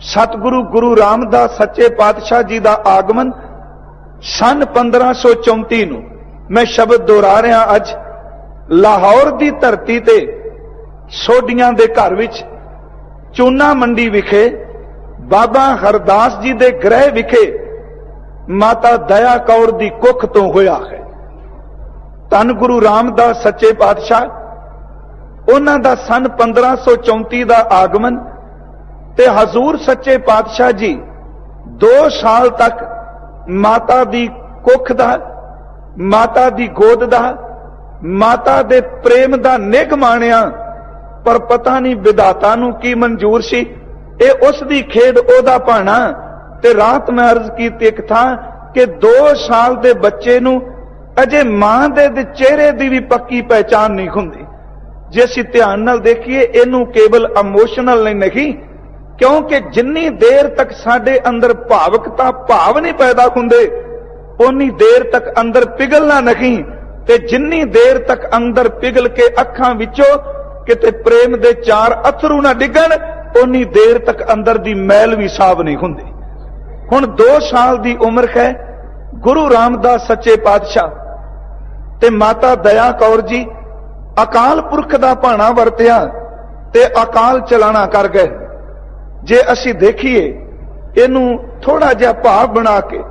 ਸਤਿਗੁਰੂ ਗੁਰੂ ਰਾਮਦਾਸ ਸੱਚੇ ਪਾਤਸ਼ਾਹ ਜੀ ਦਾ ਆਗਮਨ ਸਨ 1534 ਨੂੰ। ਮੈਂ ਸ਼ਬਦ ਦੁਹਰਾ ਰਿਹਾ ਅੱਜ। ਲਾਹੌਰ ਦੀ ਧਰਤੀ ਤੇ ਸੋਢੀਆਂ ਦੇ ਘਰ ਵਿੱਚ ਚੂਨਾ ਮੰਡੀ ਵਿਖੇ, ਬਾਬਾ ਹਰਦਾਸ ਜੀ ਦੇ ਗ੍ਰਹਿ ਵਿਖੇ ਮਾਤਾ ਦਇਆ ਕੌਰ ਦੀ ਕੁੱਖ ਤੋਂ ਹੋਇਆ ਹੈ। ਧੰਨ ਗੁਰੂ ਰਾਮਦਾਸ ਸੱਚੇ ਪਾਤਸ਼ਾਹ, ਉਹਨਾਂ ਦਾ ਸਨ 1534 ਦਾ ਆਗਮਨ। ਤੇ ਹਜ਼ੂਰ ਸੱਚੇ ਪਾਤਸ਼ਾਹ ਜੀ 2 ਸਾਲ ਤੱਕ ਮਾਤਾ ਦੀ ਕੁੱਖ ਦਾ, ਮਾਤਾ ਦੀ ਗੋਦ ਦਾ, ਮਾਤਾ ਦੇ ਪ੍ਰੇਮ ਦਾ ਨਿਗ ਮਾਣਿਆ, ਪਰ ਪਤਾ ਨਹੀਂ ਵਿਦਾਤਾ ਨੂੰ ਕੀ ਮਨਜ਼ੂਰ ਸੀ। ਇਹ ਉਸ ਦੀ ਖੇਡ, ਉਹਦਾ ਭਾਣਾ। ਤੇ ਰਾਤ ਮੈਂ ਅਰਜ਼ ਕੀਤੀ ਇੱਕ ਥਾਂ ਕਿ 2 ਸਾਲ ਦੇ ਬੱਚੇ ਨੂੰ ਅਜੇ ਮਾਂ ਦੇ ਦੇ ਚਿਹਰੇ ਦੀ ਵੀ ਪੱਕੀ ਪਹਿਚਾਨ ਨਹੀਂ ਹੁੰਦੀ। ਜੇ ਅਸੀਂ ਧਿਆਨ ਨਾਲ ਦੇਖੀਏ, ਇਹਨੂੰ ਕੇਵਲ ਇਮੋਸ਼ਨਲ ਨਹੀਂ ਨਹੀਂ ਕਿਉਂਕਿ ਜਿੰਨੀ ਦੇਰ ਤੱਕ ਸਾਡੇ ਅੰਦਰ ਭਾਵਕਤਾ ਭਾਵ ਨਹੀਂ ਪੈਦਾ ਹੁੰਦੇ ਉਨੀ ਦੇਰ ਤੱਕ ਅੰਦਰ ਪਿਘਲਣਾ ਨਹੀਂ। ਤੇ ਜਿੰਨੀ ਦੇਰ ਤੱਕ ਅੰਦਰ ਪਿਘਲ ਕੇ ਅੱਖਾਂ ਵਿੱਚੋਂ ਕਿਤੇ ਪ੍ਰੇਮ ਦੇ ਚਾਰ ਅਥਰੂ ਨਾ ਡਿੱਗਣ ਉਨੀ ਦੇਰ ਤੱਕ ਅੰਦਰ ਦੀ ਮੈਲ ਵੀ ਸਾਫ਼ ਨਹੀਂ ਹੁੰਦੀ। ਹੁਣ 2 ਸਾਲ ਦੀ ਉਮਰ ਹੈ, ਗੁਰੂ ਰਾਮਦਾਸ ਸੱਚੇ ਪਾਤਸ਼ਾਹ ਤੇ ਮਾਤਾ ਦਇਆ ਕੌਰ ਜੀ ਅਕਾਲ ਪੁਰਖ ਦਾ ਭਾਣਾ ਵਰਤਿਆ ਤੇ ਅਕਾਲ ਚਲਾਣਾ ਕਰ ਗਏ। ਜੇ ਅਸੀਂ ਦੇਖੀਏ, ਇਹਨੂੰ ਥੋੜਾ ਜਿਹਾ ਭਾਵ ਬਣਾ ਕੇ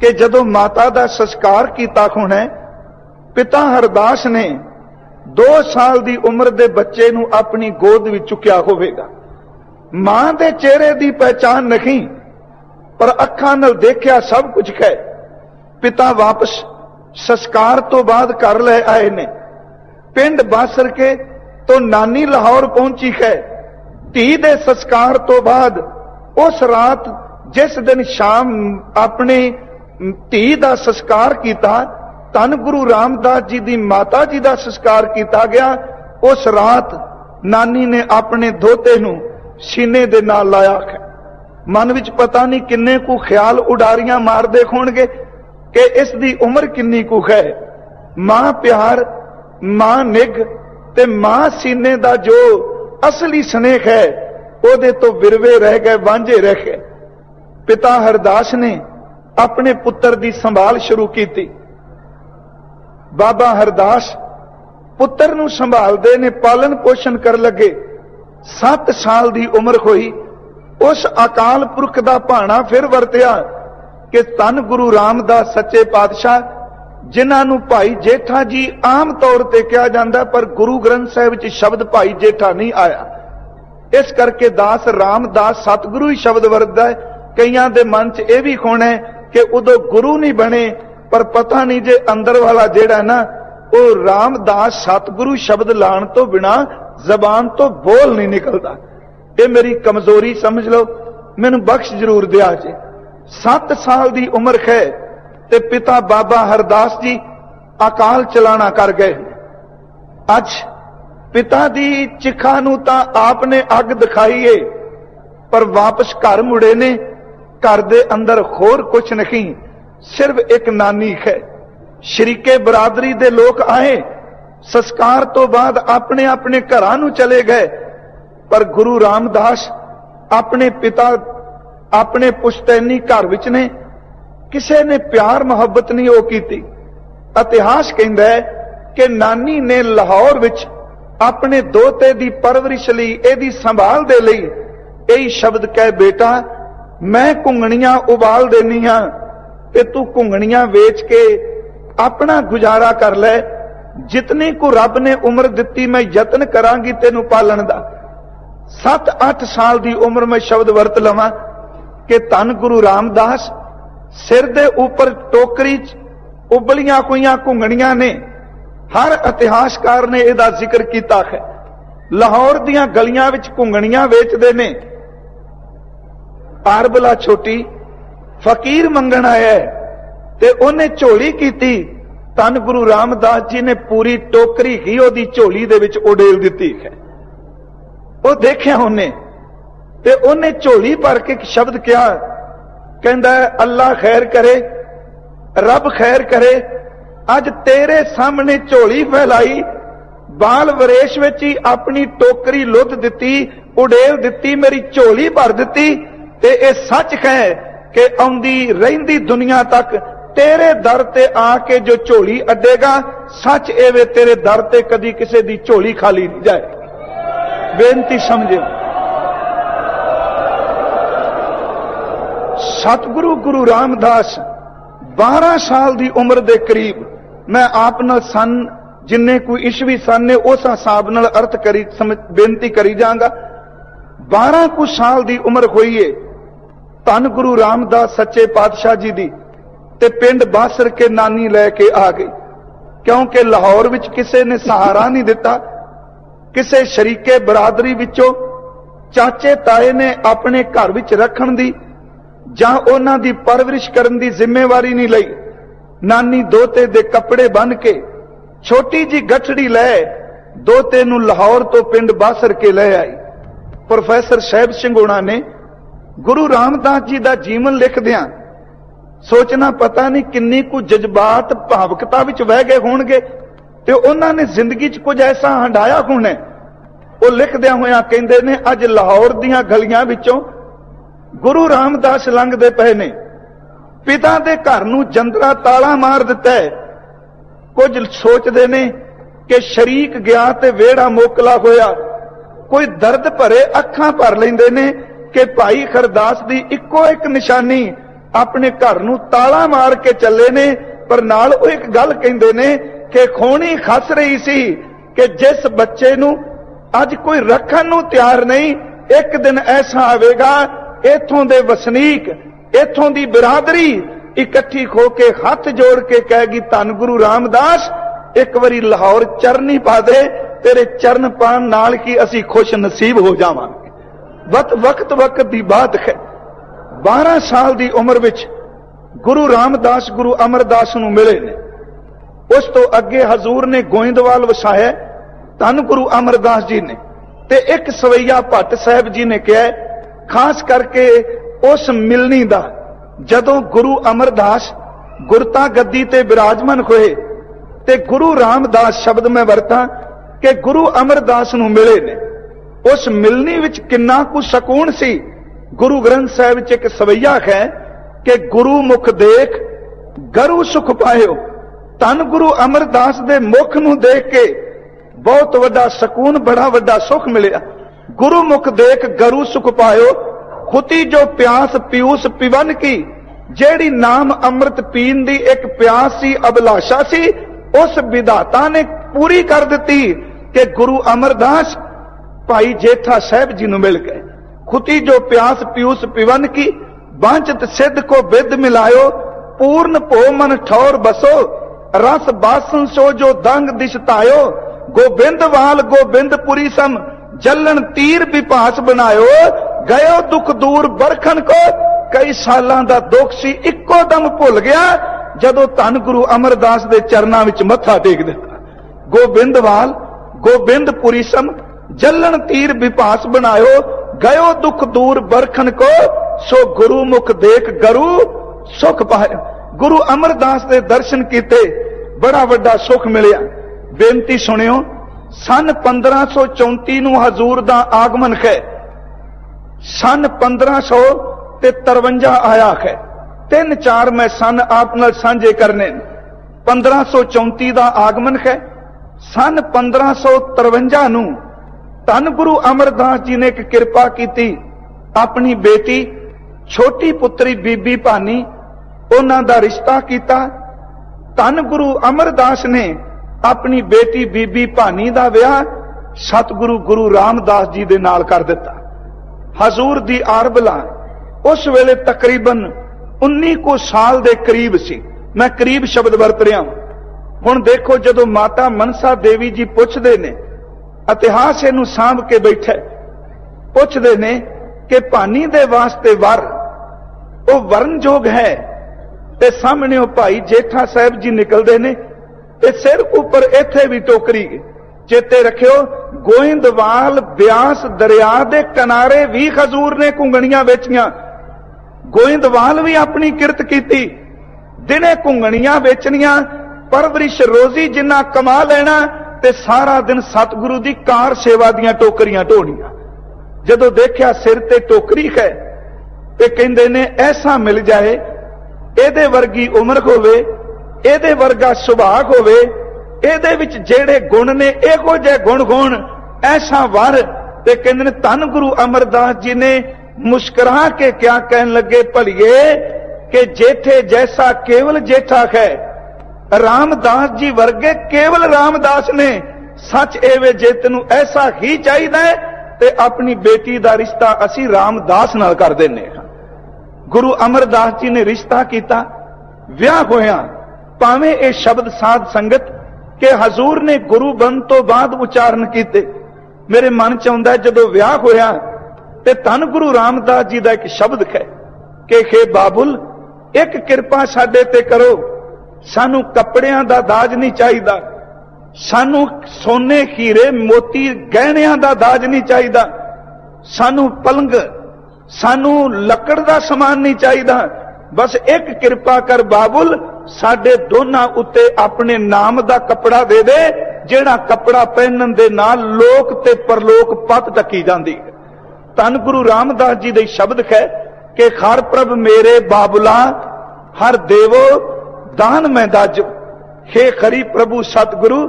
ਕਿ ਜਦੋਂ ਮਾਤਾ ਦਾ ਸੰਸਕਾਰ ਕੀਤਾ ਹੋਣਾ ਪਿਤਾ ਹਰਦਾਸ ਨੇ 2 ਸਾਲ ਦੀ ਉਮਰ ਦੇ ਬੱਚੇ ਨੂੰ ਆਪਣੀ ਗੋਦ ਵਿੱਚ ਚੁੱਕਿਆ ਹੋਵੇਗਾ। ਮਾਂ ਦੇ ਚਿਹਰੇ ਦੀ ਪਹਿਚਾਨ ਨਹੀਂ, ਪਰ ਅੱਖਾਂ ਨਾਲ ਦੇਖਿਆ ਸਭ ਕੁਝ ਹੈ। ਪਿਤਾ ਵਾਪਸ ਸੰਸਕਾਰ ਤੋਂ ਬਾਅਦ ਕਰ ਲੈ ਆਏ ਨੇ। ਪਿੰਡ ਬਾਸਰ ਕੇ ਤੋਂ ਨਾਨੀ ਲਾਹੌਰ ਪਹੁੰਚੀ ਹੈ। ਧੀ ਦੇ ਸੰਸਕਾਰ ਤੋਂ ਬਾਅਦ ਉਸ ਰਾਤ, ਜਿਸ ਦਿਨ ਸ਼ਾਮ ਆਪਣੇ ਧੀ ਦਾ ਸੰਸਕਾਰ ਕੀਤਾ, ਧੰਨ ਗੁਰੂ ਰਾਮਦਾਸ ਜੀ ਦੀ ਮਾਤਾ ਜੀ ਦਾ ਸੰਸਕਾਰ ਕੀਤਾ ਗਿਆ, ਉਸ ਰਾਤ ਨਾਨੀ ਨੇ ਆਪਣੇ ਦੋਤੇ ਨੂੰ ਸੀਨੇ ਦੇ ਨਾਲ ਲਾਇਆ ਮਨ ਵਿੱਚ ਪਤਾ ਨਹੀਂ ਕਿੰਨੇ ਕੁ ਖਿਆਲ ਉਡਾਰੀਆਂ ਮਾਰਦੇ ਹੋਣਗੇ ਕਿ ਇਸ ਦੀ ਉਮਰ ਕਿੰਨੀ ਕੁ ਹੈ। ਮਾਂ ਪਿਆਰ, ਮਾਂ ਨਿਗ ਤੇ ਮਾਂ ਸੀਨੇ ਦਾ ਜੋ ਅਸਲੀ ਸਨੇਹ ਹੈ, ਉਹਦੇ ਤੋਂ ਵਿਰਵੇ ਰਹਿ ਗਏ, ਵਾਂਝੇ ਰਹਿ ਗਏ। ਪਿਤਾ ਹਰਦਾਸ ਨੇ ਆਪਣੇ ਪੁੱਤਰ ਦੀ ਸੰਭਾਲ ਸ਼ੁਰੂ ਕੀਤੀ। ਬਾਬਾ ਹਰਦਾਸ ਪੁੱਤਰ ਨੂੰ ਸੰਭਾਲਦੇ ਨੇ, ਪਾਲਣ ਪੋਸ਼ਣ ਕਰਨ ਲੱਗੇ। 7 ਸਾਲ ਦੀ ਉਮਰ ਹੋਈ। ਉਸ ਅਕਾਲ ਪੁਰਖ ਦਾ ਭਾਣਾ ਫਿਰ ਵਰਤਿਆ ਕਿ ਤਨ ਗੁਰੂ ਰਾਮਦਾਸ, ਸੱਚੇ ਪਾਤਸ਼ਾਹ ਜਿਨ੍ਹਾਂ ਨੂੰ ਭਾਈ ਜੇਠਾ ਜੀ ਆਮ ਤੌਰ ਤੇ ਕਿਹਾ ਜਾਂਦਾ ਪਰ ਗੁਰੂ ਗ੍ਰੰਥ ਸਾਹਿਬ ਵਿੱਚ ਸ਼ਬਦ ਭਾਈ ਜੇਠਾ ਨਹੀਂ ਆਇਆ। ਇਸ ਕਰਕੇ ਦਾਸ ਰਾਮਦਾਸ ਸਤਿਗੁਰੂ ਹੀ ਸ਼ਬਦ ਵਰਤਦਾ ਹੈ। ਕਈਆਂ ਦੇ ਮਨ 'ਚ ਇਹ ਵੀ ਖੋਣਾ ਕਿ ਉਦੋਂ ਗੁਰੂ ਨਹੀਂ ਬਣੇ, ਪਰ ਪਤਾ ਨਹੀਂ ਜੇ ਅੰਦਰ ਵਾਲਾ ਜਿਹੜਾ ਨਾ, ਉਹ ਰਾਮਦਾਸ ਸਤਿਗੁਰੂ ਸ਼ਬਦ ਲਾਣ ਤੋਂ ਬਿਨਾ ਜ਼ਬਾਨ ਤੋਂ ਬੋਲ ਨਹੀਂ ਨਿਕਲਦਾ। ਇਹ ਮੇਰੀ ਕਮਜ਼ੋਰੀ ਸਮਝ ਲਓ। ਮੈਨੂੰ ਬਖਸ਼ ਜ਼ਰੂਰ ਦਿਆ ਜੇ। 7 ਸਾਲ ਦੀ ਉਮਰ ਹੈ ਤੇ ਪਿਤਾ ਬਾਬਾ ਹਰਦਾਸ ਜੀ ਅਕਾਲ ਚਲਾਣਾ ਕਰ ਗਏ। ਅੱਜ ਪਿਤਾ ਦੀ ਚਿਖਾ ਨੂੰ ਤਾਂ ਆਪ ਨੇ ਅੱਗ ਦਿਖਾਈਏ, ਪਰ ਵਾਪਸ ਘਰ ਮੁੜੇ ਨੇ, ਘਰ ਦੇ ਅੰਦਰ ਹੋਰ ਕੁਝ ਨਹੀਂ, ਸਿਰਫ ਇੱਕ ਨਾਨੀ ਹੈ। ਸ਼ਰੀਕੇ ਬਰਾਦਰੀ ਦੇ ਲੋਕ ਆਏ, ਸੰਸਕਾਰ ਤੋਂ ਬਾਅਦ ਆਪਣੇ ਆਪਣੇ ਘਰਾਂ ਨੂੰ ਚਲੇ ਗਏ, ਪਰ ਗੁਰੂ ਰਾਮਦਾਸ ਆਪਣੇ ਪਿਤਾ, ਆਪਣੇ ਪੁਸ਼ਤੈਨੀ ਘਰ ਵਿੱਚ ਨੇ ਕਿਸੇ ਨੇ ਪਿਆਰ, ਮੁਹੱਬਤ ਨਹੀਂ ਉਹ ਕੀਤੀ। ਇਤਿਹਾਸ ਕਹਿੰਦਾ ਹੈ ਕਿ ਨਾਨੀ ਨੇ ਲਾਹੌਰ ਵਿੱਚ ਆਪਣੇ ਦੋਤੇ ਦੀ ਪਰਵਰਿਸ਼ ਲਈ, ਇਹਦੀ ਸੰਭਾਲ ਦੇ ਲਈ ਇਹ ਸ਼ਬਦ ਕਹਿ, ਬੇਟਾ, ਮੈਂ ਘੁੰਗਣੀਆਂ ਉਬਾਲ ਦੇਣੀਆਂ ਤੇ ਤੂੰ ਘੁੰਗਣੀਆਂ ਵੇਚ ਕੇ ਆਪਣਾ ਗੁਜ਼ਾਰਾ ਕਰ ਲੈ। ਜਿਤਨੀ ਕੋ ਰੱਬ ਨੇ ਉਮਰ ਦਿੱਤੀ, ਮੈਂ ਯਤਨ ਕਰਾਂਗੀ ਤੈਨੂੰ ਪਾਲਣ ਦਾ। 7-8 ਸਾਲ ਦੀ ਉਮਰ ਮੈਂ ਸ਼ਬਦ ਵਰਤ ਲਵਾਂ ਕਿ ਧੰਨ ਗੁਰੂ ਰਾਮਦਾਸ ਸਿਰ ਦੇ ਉੱਪਰ ਟੋਕਰੀ 'ਚ ਉਬਲੀਆਂ ਹੋਈਆਂ ਘੁੰਗਣੀਆਂ ਨੇ। ਹਰ ਇਤਿਹਾਸਕਾਰ ਨੇ ਇਹਦਾ ਜ਼ਿਕਰ ਕੀਤਾ ਹੈ। ਲਾਹੌਰ ਦੀਆਂ ਗਲੀਆਂ ਵਿੱਚ ਘੁੰਗਣੀਆਂ ਵੇਚਦੇ ਨੇ। ਪਾਰਬਲਾ ਛੋਟੀ ਫਕੀਰ ਮੰਗਣ ਆਇਆ ਤੇ ਉਹਨੇ ਝੋਲੀ ਕੀਤੀ। ਤਨ ਗੁਰੂ ਰਾਮਦਾਸ ਜੀ ਨੇ ਪੂਰੀ ਟੋਕਰੀ ਹੀ ਉਹਦੀ ਝੋਲੀ ਦੇ ਵਿੱਚ ਉਡੇਲ ਦਿੱਤੀ ਹੈ। ਉਹ ਦੇਖਿਆ ਉਹਨੇ ਤੇ ਉਹਨੇ ਝੋਲੀ ਭਰ ਕੇ ਇੱਕ ਸ਼ਬਦ ਕਿਹਾ ਕਹਿੰਦਾ ਅੱਲਾ ਖੈਰ ਕਰੇ, ਰੱਬ ਖੈਰ ਕਰੇ, ਅੱਜ ਤੇਰੇ ਸਾਹਮਣੇ ਝੋਲੀ ਫੈਲਾਈ, ਬਾਲ ਵਰੇਸ਼ ਵਿੱਚ ਹੀ ਆਪਣੀ ਟੋਕਰੀ ਲੁੱਧ ਦਿੱਤੀ ਉਡੇਲ ਦਿੱਤੀ, ਮੇਰੀ ਝੋਲੀ ਭਰ ਦਿੱਤੀ, ਤੇ ਇਹ ਸੱਚ ਹੈ ਕਿ ਆਉਂਦੀ ਰਹਿੰਦੀ ਦੁਨੀਆ ਤੱਕ ਤੇਰੇ ਦਰ ਤੇ ਆ ਕੇ ਜੋ ਝੋਲੀ ਅੱਡੇਗਾ, ਸੱਚ ਇਹ ਵੇ ਤੇਰੇ ਦਰ ਤੇ ਕਦੀ ਕਿਸੇ ਦੀ ਝੋਲੀ ਖਾਲੀ ਨਹੀਂ ਜਾਏ ਬੇਨਤੀ ਸਮਝਿਓ। ਸਤਿਗੁਰੂ ਗੁਰੂ ਰਾਮਦਾਸ 12 ਸਾਲ ਦੀ ਉਮਰ ਦੇ ਕਰੀਬ ਮੈਂ ਆਪ ਨਾਲ ਸਨ, ਜਿੰਨੇ ਕੋਈ ਈਸਵੀ ਸਨ ਨੇ ਉਸ ਹਿਸਾਬ ਨਾਲ ਅਰਥ ਕਰੀ, ਸਮਝ- ਬੇਨਤੀ ਕਰੀ ਜਾਗਾ 12 ਕੁ ਸਾਲ ਦੀ ਉਮਰ ਹੋਈ ਏ ਧੰਨ ਗੁਰੂ ਰਾਮਦਾਸ ਸੱਚੇ ਪਾਤਸ਼ਾਹ ਜੀ ਦੀ ਤੇ ਪਿੰਡ ਬਾਸਰ ਕੇ ਨਾਨੀ ਲੈ ਕੇ ਆ ਗਈ ਕਿਉਂਕਿ ਲਾਹੌਰ ਵਿੱਚ ਕਿਸੇ ਨੇ ਸਹਾਰਾ ਨਹੀਂ ਦਿੱਤਾ, ਕਿਸੇ ਸ਼ਰੀਕੇ ਬਰਾਦਰੀ ਵਿੱਚੋਂ ਚਾਚੇ ਤਾਏ ਨੇ ਆਪਣੇ ਘਰ ਵਿੱਚ ਰੱਖਣ ਦੀ ਜਾਂ ਉਹਨਾਂ ਦੀ ਪਰਵਰਿਸ਼ ਕਰਨ ਦੀ ਜ਼ਿੰਮੇਵਾਰੀ ਨਹੀਂ ਲਈ। ਨਾਨੀ ਦੋਤੇ ਦੇ ਕੱਪੜੇ ਬੰਨ ਕੇ ਛੋਟੀ ਜੀ ਗੱਠੜੀ ਲੈ ਦੋਤੇ ਨੂੰ ਲਾਹੌਰ ਤੋਂ ਪਿੰਡ ਬਾਸਰ ਕੇ ਲੈ ਆਈ। ਪ੍ਰੋਫੈਸਰ ਸਾਹਿਬ ਸਿੰਘੋਣਾ ਨੇ ਗੁਰੂ ਰਾਮਦਾਸ ਜੀ ਦਾ ਜੀਵਨ ਲਿਖਦਿਆਂ ਸੋਚਣਾ ਪਤਾ ਨਹੀਂ ਕਿੰਨੀ ਕੁ ਜਜ਼ਬਾਤ, ਭਾਵਕਤਾ ਵਿੱਚ ਵਹਿ ਗਏ ਹੋਣਗੇ ਤੇ ਉਹਨਾਂ ਨੇ ਜ਼ਿੰਦਗੀ 'ਚ ਕੁਝ ਐਸਾ ਹੰਡਾਇਆ ਹੋਣਾ ਉਹ ਲਿਖਦਿਆਂ ਹੋਇਆਂ ਕਹਿੰਦੇ ਨੇ, ਅੱਜ ਲਾਹੌਰ ਦੀਆਂ ਗਲੀਆਂ ਵਿੱਚੋਂ ਗੁਰੂ ਰਾਮਦਾਸ ਲੰਘਦੇ ਪਏ ਨੇ। ਪਿਤਾ ਦੇ ਘਰ ਨੂੰ ਜੰਦਰਾ ਤਾਲਾ ਮਾਰ ਦਿੱਤਾ ਕੁਝ ਸੋਚਦੇ ਨੇ ਕਿ ਸ਼ਰੀਕ ਗਿਆ ਤੇ ਵਿਹੜਾ ਮੋਕਲਾ ਹੋਇਆ। ਕੋਈ ਦਰਦ ਭਰੇ ਅੱਖਾਂ ਭਰ ਲੈਂਦੇ ਨੇ ਕਿ ਭਾਈ ਖਰਦਾਸ ਦੀ ਇੱਕੋ ਇੱਕ ਨਿਸ਼ਾਨੀ ਆਪਣੇ ਘਰ ਨੂੰ ਤਾਲਾ ਮਾਰ ਕੇ ਚੱਲੇ ਨੇ। ਪਰ ਨਾਲ ਉਹ ਇੱਕ ਗੱਲ ਕਹਿੰਦੇ ਨੇ ਕਿ ਖੋਣੀ ਖਸ ਰਹੀ ਸੀ ਕਿ ਜਿਸ ਬੱਚੇ ਨੂੰ ਅੱਜ ਕੋਈ ਰੱਖਣ ਨੂੰ ਤਿਆਰ ਨਹੀਂ, ਇੱਕ ਦਿਨ ਐਸਾ ਆਵੇਗਾ ਇਥੋਂ ਦੇ ਵਸਨੀਕ, ਇਥੋਂ ਦੀ ਬਰਾਦਰੀ ਇਕੱਠੀ ਖੋ ਕੇ ਹੱਥ ਜੋੜ ਕੇ ਕਹੇਗੀ ਧੰਨ ਗੁਰੂ ਰਾਮਦਾਸ, ਇੱਕ ਵਾਰੀ ਲਾਹੌਰ ਚਰਨੀ ਪਾ ਦੇ, ਤੇਰੇ ਚਰਨ ਪਾਣ ਨਾਲ ਕੀ ਅਸੀਂ ਖੁਸ਼ ਨਸੀਬ ਹੋ ਜਾਵਾਂਗੇ? ਵਕਤ ਵਕਤ ਵਕਤ ਦੀ ਬਾਤ ਹੈ। 12 ਸਾਲ ਦੀ ਉਮਰ ਵਿੱਚ ਗੁਰੂ ਰਾਮਦਾਸ, ਗੁਰੂ ਅਮਰਦਾਸ ਨੂੰ ਮਿਲੇ ਨੇ। ਉਸ ਤੋਂ ਅੱਗੇ ਹਜ਼ੂਰ ਨੇ ਗੋਇੰਦਵਾਲ ਵਸਾਇਆ। ਧੰਨ ਗੁਰੂ ਅਮਰਦਾਸ ਜੀ ਨੇ। ਤੇ ਇੱਕ ਸਵਈਆ ਭੱਟ ਸਾਹਿਬ ਜੀ ਨੇ ਕਿਹਾ ਖਾਸ ਕਰਕੇ ਉਸ ਮਿਲਣੀ ਦਾ, ਜਦੋਂ ਗੁਰੂ ਅਮਰਦਾਸ ਗੁਰਤਾ ਗੱਦੀ ਤੇ ਬਿਰਾਜਮਾਨ ਹੋਏ ਤੇ ਗੁਰੂ ਰਾਮਦਾਸ ਸ਼ਬਦ ਮੈਂ ਵਰਤਾਂ ਕਿ ਗੁਰੂ ਅਮਰਦਾਸ ਨੂੰ ਮਿਲੇ ਨੇ। ਉਸ ਮਿਲਣੀ ਵਿੱਚ ਕਿੰਨਾ ਕੁ ਸਕੂਨ ਸੀ। ਗੁਰੂ ਗ੍ਰੰਥ ਸਾਹਿਬ ਵਿੱਚ ਇੱਕ ਸਵਈਆ ਹੈ ਕਿ ਗੁਰੂ ਮੁਖ ਦੇਖ, ਗਰੂ ਸੁਖ ਪਾਇਓ। ਤਨ ਗੁਰੂ ਅਮਰਦਾਸ ਦੇ ਮੁਖ ਨੂੰ ਦੇਖ ਕੇ ਬਹੁਤ ਵੱਡਾ ਸਕੂਨ, ਬੜਾ ਵੱਡਾ ਸੁਖ ਮਿਲਿਆ। ਗੁਰੂ ਮੁਖ ਦੇਖ ਗਰੂ ਸੁਖ ਪਾਇਓ ਖੁਤੀ ਜੋ ਪਿਆਸ ਪਿਊਸ ਪਿਵਨ ਕੀ, ਜਿਹੜੀ ਨਾਮ ਅੰਮ੍ਰਿਤ ਪੀਣ ਦੀ ਇੱਕ ਪਿਆਸ ਸੀ ਅਭਿਲਾਸ਼ਾ ਸੀ, ਉਸ ਵਿਧਾਤਾ ਨੇ ਪੂਰੀ ਕਰ ਦਿੱਤੀ ਕਿ ਗੁਰੂ ਅਮਰਦਾਸ ਭਾਈ ਜੇਠਾ ਸਾਹਿਬ ਜੀ ਨੂੰ ਮਿਲ ਗਏ। ਖੁਤੀ ਜੋ ਪਿਆਸ ਪਿਊਸ ਪਿਵਨ ਕੀ ਬਾਂਚਤ ਸਿੱਧ ਕੋ ਵਿਦ ਮਿਲਾਇਓ, ਪੂਰਨ ਭੋ ਮਨ ਠੌਰ ਬਸੋ, ਰਸ ਬਾਸਨ ਸੋ ਜੋ ਦੰਗ ਦਿਸ਼ਤਾਇਓ ਗੋਬਿੰਦਵਾਲ ਗੋਬਿੰਦਪੁਰੀ ਸਮ ਜਲਣ ਤੀਰ ਵਿਪਾਸ ਬਣਾਇਓ, ਗਇਓ ਦੁੱਖ ਦੂਰ ਬਰਖਣ ਕੋ। ਕਈ ਸਾਲਾਂ ਦਾ ਦੁੱਖ ਸੀ, ਇੱਕੋ ਦਮ ਭੁੱਲ ਗਿਆ, ਜਦੋਂ ਧੰਨ ਗੁਰੂ ਅਮਰਦਾਸ ਦੇ ਚਰਨਾਂ ਵਿੱਚ ਮੱਥਾ ਟੇਕ ਦਿੱਤਾ। ਗੋਬਿੰਦਵਾਲ ਗੋਬਿੰਦਪੁਰੀ ਸਮ ਜਲਣ ਤੀਰ ਵਿਭਾਸ ਬਣਾਇਓ, ਗਇਓ ਦੁੱਖ ਦੂਰ ਬਰਖਣ ਕੋ। ਸੋ ਗੁਰੂ ਮੁਖ ਦੇਖ ਗਰੂ, ਸੁਖ ਪਾਇਓ। ਗੁਰੂ ਅਮਰਦਾਸ ਦੇ ਦਰਸ਼ਨ ਕੀਤੇ, ਬੜਾ ਵੱਡਾ ਸੁਖ ਮਿਲਿਆ। ਬੇਨਤੀ ਸੁਣਿਓ ਸਨ 1534 ਨੂੰ ਹਜ਼ੂਰ ਦਾ ਆਗਮਨ ਹੈ ਸਨ 1500 ਤੇ 53 ਆਇਆ ਹੈ ਤਿੰਨ ਚਾਰ ਮੈਂ ਸਨ ਆਪ ਨਾਲ ਸਾਂਝੇ ਕਰਨੇ ਨੇ। 1534 ਦਾ ਆਗਮਨ ਹੈ ਸਨ 1553 ਨੂੰ ਧੰਨ ਗੁਰੂ ਅਮਰਦਾਸ ਜੀ ਨੇ ਇੱਕ ਕਿਰਪਾ ਕੀਤੀ। ਆਪਣੀ ਬੇਟੀ, ਛੋਟੀ ਪੁੱਤਰੀ ਬੀਬੀ ਭਾਨੀ, ਉਹਨਾਂ ਦਾ ਰਿਸ਼ਤਾ ਕੀਤਾ। ਧੰਨ ਗੁਰੂ ਅਮਰਦਾਸ ਨੇ ਆਪਣੀ ਬੇਟੀ ਬੀਬੀ ਭਾਨੀ ਦਾ ਵਿਆਹ ਸਤਿਗੁਰੂ ਗੁਰੂ ਰਾਮਦਾਸ ਜੀ ਦੇ ਨਾਲ ਕਰ ਦਿੱਤਾ। ਹਜ਼ੂਰ ਦੀ ਆਰਬਲਾ ਉਸ ਵੇਲੇ ਤਕਰੀਬਨ 19 ਕੋ ਸਾਲ ਦੇ ਕਰੀਬ ਸੀ। ਮੈਂ ਕਰੀਬ ਸ਼ਬਦ ਵਰਤ ਰਿਹਾ ਹਾਂ। ਹੁਣ ਦੇਖੋ ਜਦੋਂ ਮਾਤਾ ਮਨਸਾ ਦੇਵੀ ਜੀ ਪੁੱਛਦੇ ਨੇ, ਇਤਿਹਾਸ ਇਹਨੂੰ ਸਾਂਭ ਕੇ ਬੈਠਾ ਪੁੱਛਦੇ ਨੇ ਕਿ ਭਾਨੀ ਦੇ ਵਾਸਤੇ ਵਰ, ਉਹ ਵਰਨਯੋਗ ਹੈ। ਤੇ ਸਾਹਮਣੇ ਉਹ ਭਾਈ ਜੇਠਾ ਸਾਹਿਬ ਜੀ ਨਿਕਲਦੇ ਨੇ ਤੇ ਸਿਰ ਉੱਪਰ ਇੱਥੇ ਵੀ ਟੋਕਰੀ ਚੇਤੇ ਰੱਖਿਓ, ਗੋਇੰਦਵਾਲ ਬਿਆਸ ਦਰਿਆ ਦੇ ਕਿਨਾਰੇ ਵੀ ਖਜ਼ੂਰ ਨੇ ਕੁੰਗਣੀਆਂ ਵੇਚੀਆਂ। ਗੋਇੰਦਵਾਲ ਵੀ ਆਪਣੀ ਕਿਰਤ ਕੀਤੀ, ਦਿਨੇ ਕੁੰਗਣੀਆਂ ਵੇਚਣੀਆਂ, ਪਰਵਰਿਸ਼ ਰੋਜ਼ੀ ਜਿੰਨਾ ਕਮਾ ਲੈਣਾ ਤੇ ਸਾਰਾ ਦਿਨ ਸਤਿਗੁਰੂ ਦੀ ਕਾਰ ਸੇਵਾ ਦੀਆਂ ਟੋਕਰੀਆਂ ਢੋਣੀਆਂ। ਜਦੋਂ ਦੇਖਿਆ ਸਿਰ ਤੇ ਟੋਕਰੀ ਹੈ, ਤੇ ਕਹਿੰਦੇ ਨੇ, ਐਸਾ ਮਿਲ ਜਾਏ, ਇਹਦੇ ਵਰਗੀ ਉਮਰ ਹੋਵੇ ਇਹਦੇ ਵਰਗਾ ਸੁਭਾਅ ਹੋਵੇ, ਇਹਦੇ ਵਿੱਚ ਜਿਹੜੇ ਗੁਣ ਨੇ, ਇਹੋ ਜਿਹੇ ਗੁਣ ਹੋਣ, ਐਸਾ ਵਰ ਤੇ ਕਹਿੰਦੇ ਨੇ, ਧੰਨ ਗੁਰੂ ਅਮਰਦਾਸ ਜੀ ਨੇ ਮੁਸਕਰਾ ਕੇ ਕਿਆ ਕਹਿਣ ਲੱਗੇ, ਭਲੀਏ, ਕਿ ਜੇਠੇ ਜੈਸਾ ਕੇਵਲ ਜੇਠਾ ਹੈ। ਰਾਮਦਾਸ ਜੀ ਵਰਗੇ ਕੇਵਲ ਰਾਮਦਾਸ ਨੇ, ਸੱਚ ਏਵੇਂ ਜੇ ਨੂੰ ਐਸਾ ਹੀ ਚਾਹੀਦਾ ਹੈ ਤੇ ਆਪਣੀ ਬੇਟੀ ਦਾ ਰਿਸ਼ਤਾ ਅਸੀਂ ਰਾਮਦਾਸ ਨਾਲ ਕਰ ਦਿੰਨੇ ਹਾਂ। ਗੁਰੂ ਅਮਰਦਾਸ ਜੀ ਨੇ ਰਿਸ਼ਤਾ ਕੀਤਾ, ਵਿਆਹ ਹੋਇਆ ਭਾਵੇਂ ਇਹ ਸ਼ਬਦ ਸਾਧ ਸੰਗਤ ਕਿ ਹਜ਼ੂਰ ਨੇ ਗੁਰੂ ਬਣ ਤੋਂ ਬਾਅਦ ਉਚਾਰਨ ਕੀਤੇ। ਮੇਰੇ ਮਨ ਚ ਆਉਂਦਾ ਜਦੋਂ ਵਿਆਹ ਹੋਇਆ, ਤੇ ਧੰਨ ਗੁਰੂ ਰਾਮਦਾਸ ਜੀ ਦਾ ਇੱਕ ਸ਼ਬਦ ਹੈ ਕਿ ਖੇ ਬਾਬੁਲ, ਇੱਕ ਕਿਰਪਾ ਸਾਡੇ ਤੇ ਕਰੋ। ਸਾਨੂੰ ਕੱਪੜਿਆਂ ਦਾ ਦਾਜ ਨਹੀਂ ਚਾਹੀਦਾ। ਸਾਨੂੰ ਸੋਨੇ, ਹੀਰੇ, ਮੋਤੀ, ਗਹਿਣਿਆਂ ਦਾ ਦਾਜ ਨਹੀਂ ਚਾਹੀਦਾ। ਸਾਨੂੰ ਪਲੰਗ, ਸਾਨੂੰ ਲੱਕੜ ਦਾ ਸਮਾਨ ਨਹੀਂ ਚਾਹੀਦਾ। ਬਸ ਇੱਕ ਕਿਰਪਾ ਕਰ ਬਾਬੁਲ, ਸਾਡੇ ਦੋਨਾਂ ਉੱਤੇ ਆਪਣੇ ਨਾਮ ਦਾ ਕੱਪੜਾ ਦੇ ਦੇ, ਜਿਹੜਾ ਕੱਪੜਾ ਪਹਿਨਣ ਦੇ ਨਾਲ ਲੋਕ ਤੇ ਪਰਲੋਕ ਪਤ ਟੱਕੀ ਜਾਂਦੀ ਹੈ। ਧੰਨ ਗੁਰੂ ਰਾਮਦਾਸ ਜੀ ਦੇ ਸ਼ਬਦ ਹੈ ਕਿ ਖਾਰ ਪ੍ਰਭ ਮੇਰੇ ਬਾਬੁਲਾ, ਹਰ ਦੇਵੋ, ਦਾਨ ਮੈਂ ਦਾਜ। ਖੇ ਖਰੀ ਪ੍ਰਭੂ ਸਤਿਗੁਰੂ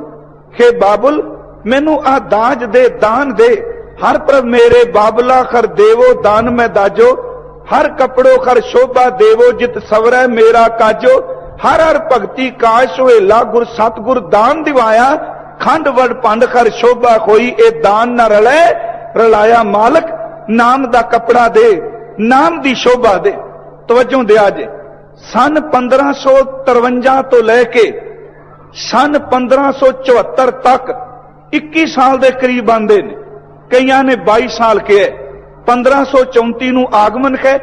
ਖੇ ਬਾਬੁਲ, ਮੈਨੂੰ ਆ ਦਾਜ ਦੇ, ਦਾਨ ਦੇ। ਹਰ ਪ੍ਰਭ ਮੇਰੇ ਬਾਬਲਾ ਖਰ ਦੇਵੋ, ਦਾਨ ਮੈਂ ਦਾਜੋ। ਹਰ ਕਪੜੋ ਖਰ ਸ਼ੋਭਾ ਦੇਵੋ, ਜਿਤ ਸਵਰੈ ਮੇਰਾ ਕਾਜੋ। ਹਰ ਹਰ ਭਗਤੀ ਕਾਸ਼ ਹੋਏਲਾ ਗੁਰ ਸਤਗੁਰ ਦਾਨ ਦਿਵਾਇਆ। ਖੰਡ ਵੜ ਪੰਡ ਖਰ ਸ਼ੋਭਾ ਹੋਈ, ਇਹ ਦਾਨ ਨਾ ਰਲੇ। ਰਲਾਇਆ ਮਾਲਕ, ਨਾਮ ਦਾ ਕਪੜਾ ਦੇ, ਨਾਮ ਦੀ ਸ਼ੋਭਾ ਦੇ। ਤਵੱਜੋ ਦਿਆ ਜੇ। ਸਨ 1553 ਤੋਂ ਲੈ ਕੇ ਸਨ 1574 ਤੱਕ 21 ਸਾਲ ਦੇ ਕਰੀਬ ਆਂਦੇ ਨੇ। ਕਈਆਂ ਨੇ 22 ਸਾਲ ਕਿਹਾ। 1534 ਨੂੰ ਆਗਮਨ ਹੈ,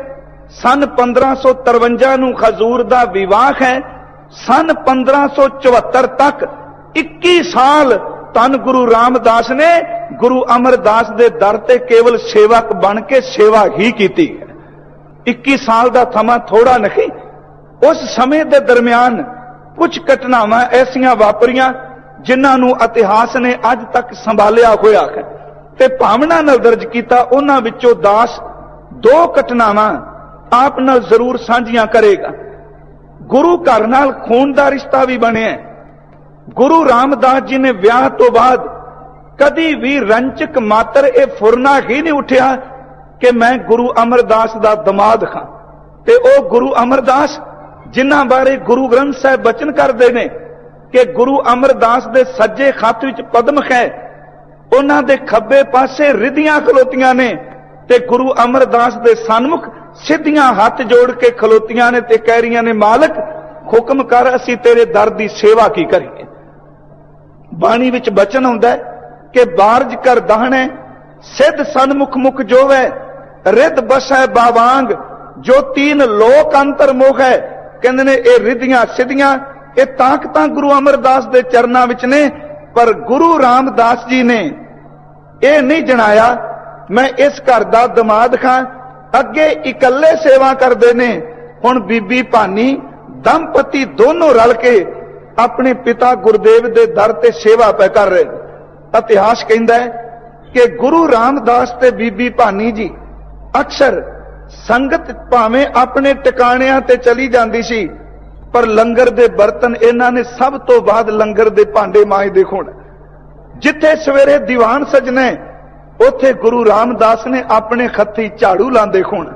ਸਨ 1553 ਨੂੰ ਖਜ਼ੂਰ ਦਾ ਵਿਵਾਹ ਹੈ, ਸਨ 1574 ਤੱਕ 21 ਸਾਲ ਤਨ ਗੁਰੂ ਰਾਮਦਾਸ ਨੇ ਗੁਰੂ ਅਮਰਦਾਸ ਦੇ ਦਰ ਤੇ ਕੇਵਲ ਸੇਵਕ ਬਣ ਕੇ ਸੇਵਾ ਹੀ ਕੀਤੀ ਹੈ। 21 ਸਾਲ ਦਾ ਸਮਾਂ ਥੋੜਾ ਨਹੀਂ, ਉਸ ਸਮੇਂ ਦੇ ਦਰਮਿਆਨ ਕੁਝ ਘਟਨਾਵਾਂ ਐਸੀਆਂ ਵਾਪਰੀਆਂ ਜਿਨ੍ਹਾਂ ਨੂੰ ਇਤਿਹਾਸ ਨੇ ਅੱਜ ਤੱਕ ਸੰਭਾਲਿਆ ਹੋਇਆ ਹੈ। ਤੇ ਭਾਵਨਾ ਨਾਲ ਦਰਜ ਕੀਤਾ, ਉਹਨਾਂ ਵਿੱਚੋਂ ਦਾਸ ਦੋ ਘਟਨਾਵਾਂ ਆਪ ਨਾਲ ਜ਼ਰੂਰ ਸਾਂਝੀਆਂ ਕਰੇਗਾ। ਗੁਰੂ ਘਰ ਨਾਲ ਖੂਨ ਦਾ ਰਿਸ਼ਤਾ ਵੀ ਬਣਿਆ ਗੁਰੂ ਰਾਮਦਾਸ ਜੀ ਨੇ ਵਿਆਹ ਤੋਂ ਬਾਅਦ ਕਦੀ ਵੀ ਰੰਚਕ ਮਾਤਰ ਇਹ ਫੁਰਨਾ ਹੀ ਨਹੀਂ ਉੱਠਿਆ ਕਿ ਮੈਂ ਗੁਰੂ ਅਮਰਦਾਸ ਦਾ ਦਮਾਦ ਖਾਂ। ਤੇ ਉਹ ਗੁਰੂ ਅਮਰਦਾਸ ਜਿਨ੍ਹਾਂ ਬਾਰੇ ਗੁਰੂ ਗ੍ਰੰਥ ਸਾਹਿਬ ਬਚਨ ਕਰਦੇ ਨੇ ਕਿ ਗੁਰੂ ਅਮਰਦਾਸ ਦੇ ਸੱਜੇ ਖੱਤ ਵਿੱਚ ਪਦਮ ਹੈ ਉਹਨਾਂ ਦੇ ਖੱਬੇ ਪਾਸੇ ਰਿਧੀਆਂ ਖਲੋਤੀਆਂ ਨੇ ਤੇ ਗੁਰੂ ਅਮਰਦਾਸ ਦੇ ਸਨਮੁਖ ਸਿੱਧੀਆਂ ਹੱਥ ਜੋੜ ਕੇ ਖਲੋਤੀਆਂ ਨੇ ਤੇ ਕਹਿ ਰਹੀਆਂ ਨੇ, ਮਾਲਕ, ਹੁਕਮ ਕਰ, ਅਸੀਂ ਤੇਰੇ ਦਰ ਦੀ ਸੇਵਾ ਕੀ ਕਰੀਏ? ਬਾਣੀ ਵਿੱਚ ਬਚਨ ਹੁੰਦਾ ਕਿ ਬਾਰਜ ਕਰ ਦਾਹਣੇ, ਸਿੱਧ ਸਨਮੁਖ ਮੁਖ ਜੋਵੇ, ਰਿੱਧ ਬਸੈ ਬਾਵਾਂਗ, ਜੋ ਤੀਨ ਲੋਕ ਅੰਤਰ ਮੋਹ ਹੈ। ਕਹਿੰਦੇ ਨੇ, ਇਹ ਰਿਧੀਆਂ ਸਿੱਧੀਆਂ, ਇਹ ਤਾਕਤਾਂ ਗੁਰੂ ਅਮਰਦਾਸ ਦੇ ਚਰਨਾਂ ਵਿੱਚ ਨੇ ਪਰ ਗੁਰੂ ਰਾਮਦਾਸ ਜੀ ਨੇ ਇਹ ਨਹੀਂ ਜਣਾਇਆ, ਮੈਂ ਇਸ ਘਰ ਦਾ ਦਮਾਦ ਖਾਂ, ਅੱਗੇ ਇਕੱਲੇ ਸੇਵਾ ਕਰਦੇ ਨੇ। ਹੁਣ ਬੀਬੀ ਭਾਨੀ, ਦੰਪਤੀ ਦੋਨੋਂ ਰਲ ਕੇ ਆਪਣੇ ਪਿਤਾ ਗੁਰਦੇਵ ਦੇ ਦਰ ਤੇ ਸੇਵਾ ਪੈ ਕਰ ਰਹੇ। ਇਤਿਹਾਸ ਕਹਿੰਦਾ ਹੈ ਕਿ ਗੁਰੂ ਰਾਮਦਾਸ ਤੇ ਬੀਬੀ ਭਾਨੀ ਜੀ ਅਕਸਰ ਸੰਗਤ ਭਾਵੇਂ ਆਪਣੇ ਟਿਕਾਣਿਆਂ ਤੇ ਚਲੀ ਜਾਂਦੀ ਸੀ ਪਰ ਲੰਗਰ ਦੇ ਬਰਤਨ ਇਹਨਾਂ ਨੇ ਸਭ ਤੋਂ ਬਾਅਦ ਲੰਗਰ ਦੇ ਭਾਂਡੇ ਮਾਂਜਦੇ ਖੋਣ ਜਿੱਥੇ ਸਵੇਰੇ ਦੀਵਾਨ ਸਜਣੇ, ਉੱਥੇ ਗੁਰੂ ਰਾਮਦਾਸ ਨੇ ਆਪਣੇ ਖੱਤੀ ਝਾੜੂ ਲਾਉਂਦੇ ਖੋਣ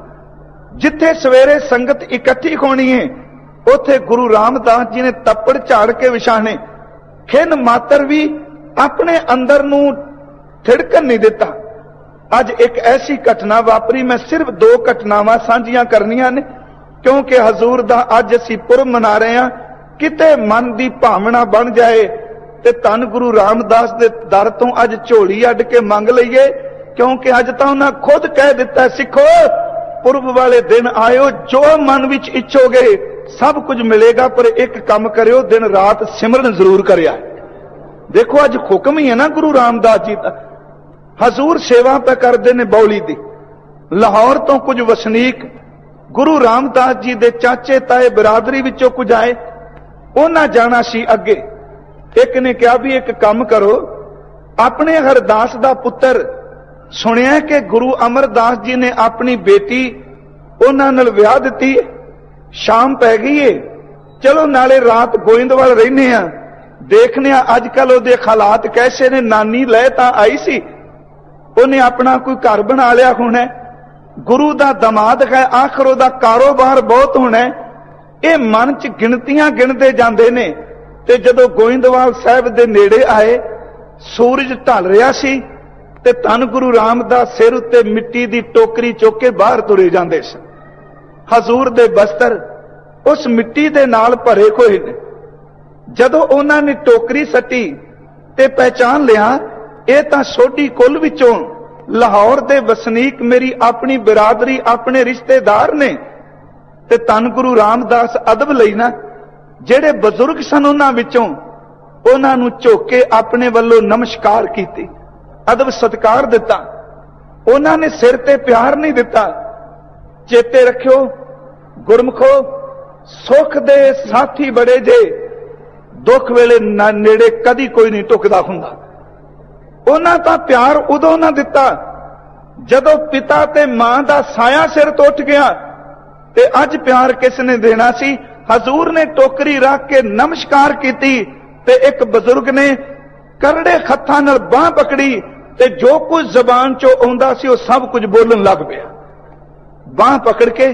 ਜਿੱਥੇ ਸਵੇਰੇ ਸੰਗਤ ਇਕੱਠੀ ਹੋਣੀ ਹੈ ਉੱਥੇ ਗੁਰੂ ਰਾਮਦਾਸ ਜੀ ਨੇ ਤੱਪੜ ਝਾੜ ਕੇ ਵਿਛਾਣੇ। ਖਿੰਨ ਮਾਤਰ ਵੀ ਆਪਣੇ ਅੰਦਰ ਨੂੰ ਥਿੜਕਣ ਨਹੀਂ ਦਿੱਤਾ। ਅੱਜ ਇੱਕ ਐਸੀ ਘਟਨਾ ਵਾਪਰੀ, ਮੈਂ ਸਿਰਫ ਦੋ ਘਟਨਾਵਾਂ ਸਾਂਝੀਆਂ ਕਰਨੀਆਂ ਨੇ। ਕਿਉਂਕਿ ਹਜ਼ੂਰ ਦਾ ਅੱਜ ਅਸੀਂ ਪੁਰਬ ਮਨਾ ਰਹੇ ਹਾਂ, ਕਿਤੇ ਮਨ ਦੀ ਭਾਵਨਾ ਬਣ ਜਾਏ ਤੇ ਧੰਨ ਗੁਰੂ ਰਾਮਦਾਸ ਦੇ ਦਰ ਤੋਂ ਅੱਜ ਝੋਲੀ ਅੱਡ ਕੇ ਮੰਗ ਲਈਏ, ਕਿਉਂਕਿ ਅੱਜ ਤਾਂ ਉਹਨਾਂ ਖੁਦ ਕਹਿ ਦਿੱਤਾ, ਸਿੱਖੋ, ਪੁਰਬ ਵਾਲੇ ਦਿਨ ਆਇਓ, ਜੋ ਮਨ ਵਿੱਚ ਇੱਛੋਗੇ, ਸਭ ਕੁਝ ਮਿਲੇਗਾ, ਪਰ ਇੱਕ ਕੰਮ ਕਰਿਓ, ਦਿਨ ਰਾਤ ਸਿਮਰਨ ਜ਼ਰੂਰ ਕਰਿਆ। ਦੇਖੋ, ਅੱਜ ਹੁਕਮ ਹੀ ਹੈ ਨਾ ਗੁਰੂ ਰਾਮਦਾਸ ਜੀ ਦਾ। ਹਜ਼ੂਰ ਸੇਵਾ ਤਾਂ ਕਰਦੇ ਨੇ ਬੌਲੀ ਦੀ। ਲਾਹੌਰ ਤੋਂ ਕੁਝ ਵਸਨੀਕ ਗੁਰੂ ਰਾਮਦਾਸ ਜੀ ਦੇ ਚਾਚੇ ਤਾਏ ਬਰਾਦਰੀ ਵਿੱਚੋਂ ਕੁਝ ਆਏ ਉਹਨਾਂ ਜਾਣਾ ਸੀ ਅੱਗੇ। ਇੱਕ ਨੇ ਕਿਹਾ ਵੀ ਇੱਕ ਕੰਮ ਕਰੋ। ਆਪਣੇ ਹਰਦਾਸ ਦਾ ਪੁੱਤਰ ਸੁਣਿਆ ਕਿ ਗੁਰੂ ਅਮਰਦਾਸ ਜੀ ਨੇ ਆਪਣੀ ਬੇਟੀ ਉਹਨਾਂ ਨਾਲ ਵਿਆਹ ਦਿੱਤੀ ਸ਼ਾਮ ਪੈ ਗਈ ਏ। ਚਲੋ ਨਾਲੇ ਰਾਤ ਗੋਇੰਦਵਾਲ ਰਹਿੰਦੇ ਆ ਦੇਖਨੇ ਆ ਅੱਜ ਕੱਲ ਉਹਦੇ ਹਾਲਾਤ ਕੈਸੇ ਨੇ। ਨਾਨੀ ਲੈ ਤਾਂ ਆਈ ਸੀ। ਉਹਨੇ ਆਪਣਾ ਕੋਈ ਘਰ ਬਣਾ ਲਿਆ ਹੋਣਾ। ਹੈ। ਗੁਰੂ ਦਾ ਦਮਾਦ ਹੈ, ਆਖਰ ਉਹਦਾ ਕਾਰੋਬਾਰ ਬਹੁਤ ਹੋਣਾ ਇਹ ਮਨ 'ਚ ਗਿਣਤੀਆਂ ਗਿਣਦੇ ਜਾਂਦੇ ਨੇ। ਤੇ ਜਦੋਂ ਗੋਇੰਦਵਾਲ ਸਾਹਿਬ ਦੇ ਨੇੜੇ ਆਏ, ਸੂਰਜ ਢਲ ਰਿਹਾ ਸੀ ਤੇ ਧੰਨ ਗੁਰੂ ਰਾਮਦਾਸ ਸਿਰ ਉੱਤੇ ਮਿੱਟੀ ਦੀ ਟੋਕਰੀ ਚੁੱਕ ਕੇ ਬਾਹਰ ਤੁਰੇ ਜਾਂਦੇ ਸਨ। ਹਜ਼ੂਰ ਦੇ ਬਸਤਰ ਉਸ ਮਿੱਟੀ ਦੇ ਨਾਲ ਭਰੇ ਹੋਏ ਨੇ। ਜਦੋਂ ਉਹਨਾਂ ਨੇ ਟੋਕਰੀ ਸੱਟੀ ਤੇ ਪਹਿਚਾਨ ਲਿਆ, ਇਹ ਤਾਂ ਸੋਢੀ ਕੁੱਲ ਵਿੱਚੋਂ ਲਾਹੌਰ ਦੇ ਵਸਨੀਕ ਮੇਰੀ ਆਪਣੀ ਬਰਾਦਰੀ, ਆਪਣੇ ਰਿਸ਼ਤੇਦਾਰ ਨੇ। ਤੇ ਧੰਨ ਗੁਰੂ ਰਾਮਦਾਸ ਅਦਬ ਲਈ ਨਾ, ਜਿਹੜੇ ਬਜ਼ੁਰਗ ਸਨ ਉਹਨਾਂ ਵਿੱਚੋਂ, ਉਹਨਾਂ ਨੂੰ ਝੁੱਕ ਕੇ ਆਪਣੇ ਵੱਲੋਂ ਨਮਸਕਾਰ ਕੀਤੀ, ਅਦਬ ਸਤਕਾਰ ਦਿੱਤਾ। ਉਹਨਾਂ ਨੇ ਸਿਰ ਤੇ ਪਿਆਰ ਨਹੀਂ ਦਿੱਤਾ। ਚੇਤੇ ਰੱਖਿਓ, ਗੁਰਮਖੋ, ਸੁਖ ਦੇ ਸਾਥੀ ਬੜੇ ਜੇ, ਦੁੱਖ ਵੇਲੇ ਨੇੜੇ ਕਦੀ ਕੋਈ ਨਹੀਂ ਟੁਕਦਾ ਹੁੰਦਾ। ਉਹਨਾਂ ਤਾਂ ਪਿਆਰ ਉਦੋਂ ਨਾ ਦਿੱਤਾ ਜਦੋਂ ਪਿਤਾ ਤੇ ਮਾਂ ਦਾ ਸਾਇਆ ਸਿਰ ਤੋਂ ਉੱਠ ਗਿਆ ਤੇ ਅੱਜ ਪਿਆਰ ਕਿਸ ਨੇ ਦੇਣਾ ਸੀ? ਹਜ਼ੂਰ ਨੇ ਟੋਕਰੀ ਰੱਖ ਕੇ ਨਮਸਕਾਰ ਕੀਤੀ ਤੇ ਇੱਕ ਬਜ਼ੁਰਗ ਨੇ ਕਰੜੇ ਹੱਥਾਂ ਨਾਲ ਬਾਹ ਪਕੜੀ ਤੇ ਜੋ ਕੁਝ ਜ਼ਬਾਨ ਚੋਂ ਆਉਂਦਾ ਸੀ ਉਹ ਸਭ ਕੁਝ ਬੋਲਣ ਲੱਗ ਪਿਆ। ਬਾਹ ਪਕੜ ਕੇ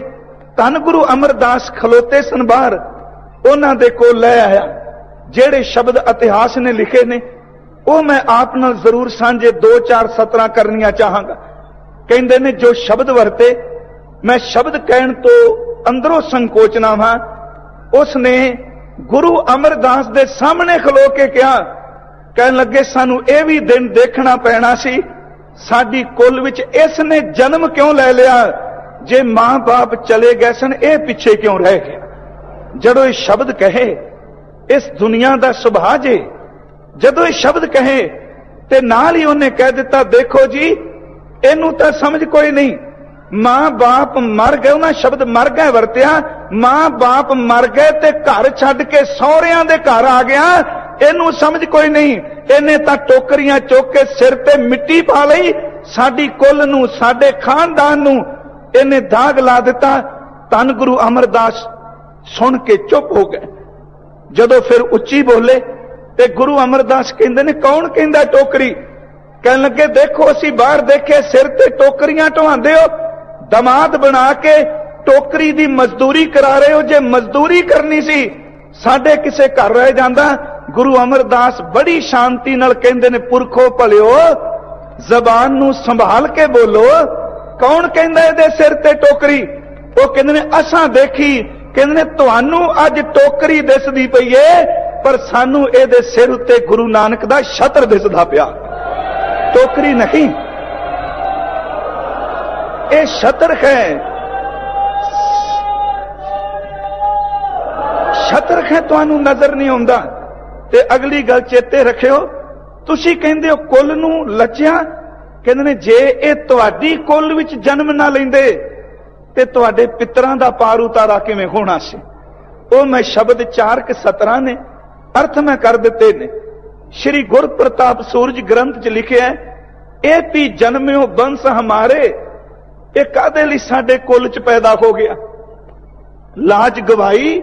ਧੰਨ ਗੁਰੂ ਅਮਰਦਾਸ ਖਲੋਤੇ ਸਨ ਬਾਹਰ ਉਹਨਾਂ ਦੇ ਕੋਲ ਲੈ ਆਇਆ, ਜਿਹੜੇ ਸ਼ਬਦ ਇਤਿਹਾਸ ਨੇ ਲਿਖੇ ਨੇ। ਉਹ ਮੈਂ ਆਪ ਨਾਲ ਜ਼ਰੂਰ ਸਾਂਝੇ 2-4 ਸਤਰਾਂ ਕਰਨੀਆਂ ਚਾਹਾਂਗਾ। ਕਹਿੰਦੇ ਨੇ, ਜੋ ਸ਼ਬਦ ਵਰਤੇ, ਮੈਂ ਸ਼ਬਦ ਕਹਿਣ ਤੋਂ ਅੰਦਰੋਂ ਸੰਕੋਚ ਨਾ ਹਾਂ ਉਸ ਨੇ ਗੁਰੂ ਅਮਰਦਾਸ ਦੇ ਸਾਹਮਣੇ ਖਲੋ ਕੇ ਕਿਹਾ, ਕਹਿਣ ਲੱਗੇ, ਸਾਨੂੰ ਇਹ ਵੀ ਦਿਨ ਦੇਖਣਾ ਪੈਣਾ ਸੀ, ਸਾਡੀ ਕੁੱਲ ਵਿੱਚ ਇਸ ਨੇ ਜਨਮ ਕਿਉਂ ਲੈ ਲਿਆ? ਜੇ ਮਾਂ-ਬਾਪ ਚਲੇ ਗਏ ਸਨ, ਇਹ ਪਿੱਛੇ ਕਿਉਂ ਰਹਿ ਗਿਆ? ਜਦੋਂ ਇਹ ਸ਼ਬਦ ਕਹੇ, ਇਸ ਦੁਨੀਆ ਦਾ ਸੁਭਾਅ ਜੇ ਜਦੋਂ ਇਹ ਸ਼ਬਦ ਕਹੇ ਤੇ ਨਾਲ ਹੀ ਉਹਨੇ ਕਹਿ ਦਿੱਤਾ, ਦੇਖੋ ਜੀ, ਇਹਨੂੰ ਤਾਂ ਸਮਝ ਕੋਈ ਨਹੀਂ। ਮਾਂ ਬਾਪ ਮਰ ਗਏ, ਉਹਨਾਂ ਸ਼ਬਦ ਮਰ ਗਏ ਵਰਤਿਆ। ਮਾਂ ਬਾਪ ਮਰ ਗਏ ਤੇ ਘਰ ਛੱਡ ਕੇ ਸਹੁਰਿਆਂ ਦੇ ਘਰ ਆ ਗਿਆ। ਇਹਨੂੰ ਸਮਝ ਕੋਈ ਨਹੀਂ। ਇਹਨੇ ਤਾਂ ਟੋਕਰੀਆਂ ਚੁੱਕ ਕੇ ਸਿਰ ਤੇ ਮਿੱਟੀ ਪਾ ਲਈ। ਸਾਡੀ ਕੁੱਲ ਨੂੰ, ਸਾਡੇ ਖਾਨਦਾਨ ਨੂੰ ਇਹਨੇ ਦਾਗ ਲਾ ਦਿੱਤਾ। ਧੰਨ ਗੁਰੂ ਅਮਰਦਾਸ ਸੁਣ ਕੇ ਚੁੱਪ ਹੋ ਗਏ। ਜਦੋਂ ਫਿਰ ਉੱਚੀ ਬੋਲੇ ਤੇ ਗੁਰੂ ਅਮਰਦਾਸ ਕਹਿੰਦੇ ਨੇ, ਕੌਣ ਕਹਿੰਦਾ ਟੋਕਰੀ? ਕਹਿਣ ਲੱਗੇ, ਦੇਖੋ, ਅਸੀਂ ਬਾਹਰ ਦੇਖੇ, ਸਿਰ ਤੇ ਟੋਕਰੀਆਂ ਢਵਾਉਂਦੇ ਹੋ, ਦਮਾਦ ਬਣਾ ਕੇ ਟੋਕਰੀ ਦੀ ਮਜ਼ਦੂਰੀ ਕਰਾ ਰਹੇ ਹੋ, ਜੇ ਮਜ਼ਦੂਰੀ ਕਰਨੀ ਸੀ, ਸਾਡੇ ਕਿਸੇ ਘਰ ਰਹਿ ਜਾਂਦਾ। ਗੁਰੂ ਅਮਰਦਾਸ ਬੜੀ ਸ਼ਾਂਤੀ ਨਾਲ ਕਹਿੰਦੇ ਨੇ, ਪੁਰਖੋ ਭਲਿਓ, ਜ਼ਬਾਨ ਨੂੰ ਸੰਭਾਲ ਕੇ ਬੋਲੋ, ਕੌਣ ਕਹਿੰਦਾ ਇਹਦੇ ਸਿਰ ਤੇ ਟੋਕਰੀ? ਉਹ ਕਹਿੰਦੇ ਨੇ, ਅਸਾਂ ਦੇਖੀ, ਕਹਿੰਦੇ ਨੇ, ਤੁਹਾਨੂੰ ਅੱਜ ਟੋਕਰੀ ਦਿਸਦੀ ਪਈ ਏ ਪਰ ਸਾਨੂੰ ਇਹਦੇ ਸਿਰ ਉੱਤੇ ਗੁਰੂ ਨਾਨਕ ਦਾ ਛਤਰ ਦਿਸਦਾ ਪਿਆ। ਟੋਕਰੀ ਨਹੀਂ। ਇਹ ਛਤਰ ਹੈ। ਛਤਰ ਹੈ ਤੁਹਾਨੂੰ ਨਜ਼ਰ ਨਹੀਂ ਆਉਂਦਾ। ਤੇ ਅਗਲੀ ਗੱਲ ਚੇਤੇ ਰੱਖਿਓ, ਤੁਸੀਂ ਕਹਿੰਦੇ ਹੋ ਕੁੱਲ ਨੂੰ ਲੱਜਿਆ ਕਹਿੰਦੇ ਨੇ ਜੇ ਇਹ ਤੁਹਾਡੀ ਕੁੱਲ ਵਿੱਚ ਜਨਮ ਨਾ ਲੈਂਦੇ, ਤੇ ਤੁਹਾਡੇ ਪਿਤਰਾਂ ਦਾ ਪਾਰ ਉਤਾਰਾ ਕਿਵੇਂ ਹੋਣਾ ਸੀ? ਉਹ ਮੈਂ ਸ਼ਬਦ ਚਾਰਕ ਕਿ ਸਤਰਾਂ ਨੇ ਅਰਥ ਮੈਂ ਕਰ ਦਿੱਤੇ ਨੇ। ਸ਼੍ਰੀ ਗੁਰਪ੍ਰਤਾਪ ਸੂਰਜ ਗ੍ਰੰਥ 'ਚ ਲਿਖਿਆ ਇਹ ਵੀ ਜਨਮਿਓ ਬੰਸ ਹਮਾਰੇ, ਇਹ ਕਾਦੇ ਲਈ ਸਾਡੇ ਕੁੱਲ 'ਚ ਪੈਦਾ ਹੋ ਗਿਆ? ਲਾਜ ਗਵਾਈ